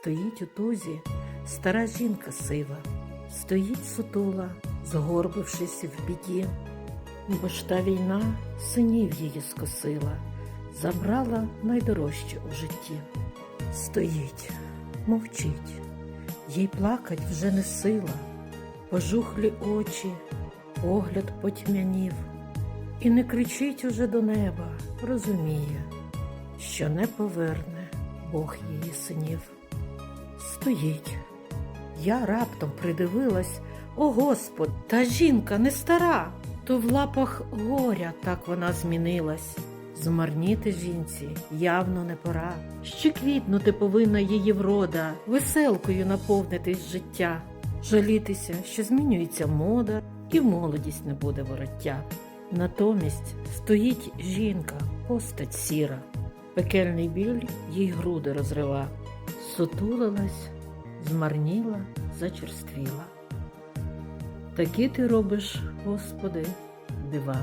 Стоїть у тузі стара жінка сива, стоїть сутула, згорбившись в біді, бо ж та війна синів її скосила, забрала найдорожче у житті. Стоїть, мовчить, їй плакать вже не сила, пожухлі очі, погляд потьмянів, і не кричить уже до неба, розуміє, що не поверне Бог її синів. Стоїть. Я раптом придивилась, о Господь, та жінка не стара, то в лапах горя так вона змінилась. Змарніти жінці явно не пора. Ще квітнути повинна її врода, веселкою наповнитись життя, жалітися, що змінюється мода, і молодість не буде вороття. Натомість стоїть жінка, постать сіра, пекельний біль їй груди розрива, сутулилась, змарніла, зачерствіла. Такі ти робиш, Господи, дива.